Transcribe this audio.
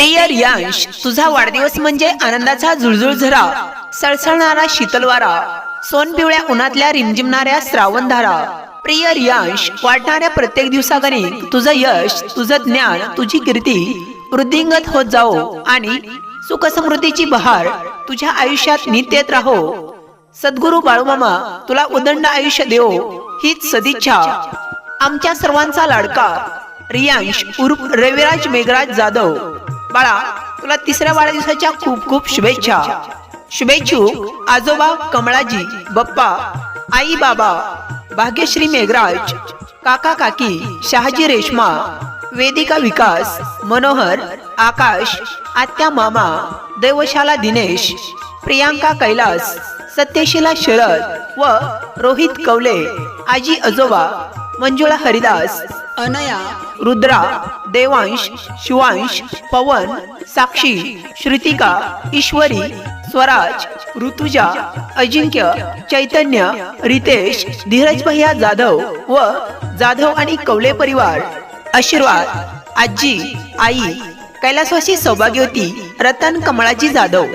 प्रिय रियांश तुझा वाढदिवस म्हणजे आनंदाचा झुळझुळ झरा सळसळणारा शीतलवारा सोन पिवळ्या उन्हातल्या रिमझिमणाऱ्या श्रावणधारा प्रिय रियांश वाटणाऱ्या प्रत्येक दिवसागणिक तुझं यश तुझं ज्ञान तुझी कीर्ती वृद्धिंगत होत जाओ आणि सुख समृद्धीची बहार तुझ्या आयुष्यात नित्यत राहो. सद्गुरू बाळूमामा तुला उदंड आयुष्य देवो हीच सदिच्छा. आमच्या सर्वांचा लाडका रियांश उर्फ रविराज मेघराज जाधव. बाळा तुला तिसऱ्या वाढदिवसाच्या खूप खूप शुभेच्छा. शुभेच्छुक आजोबा कमळाजी बप्पा आई बाबा भाग्यश्री मेघराज काका काकी शहाजी रेश्मा वेदिका विकास मनोहर आकाश आत्या मामा देवशाला दिनेश प्रियांका कैलास सत्यशिला शरद व रोहित कवले आजी आजोबा मंजुळा हरिदास अनया रुद्रा देवांश शिवांश पवन साक्षी श्रुतिका ईश्वरी स्वराज ऋतुजा अजिंक्य चैतन्य रितेश धीरज भैया जाधव व जाधव आणि कवले परिवार. आशीर्वाद आजी आई कैलासवासी सौभाग्यवती रतन कमळाजी जाधव.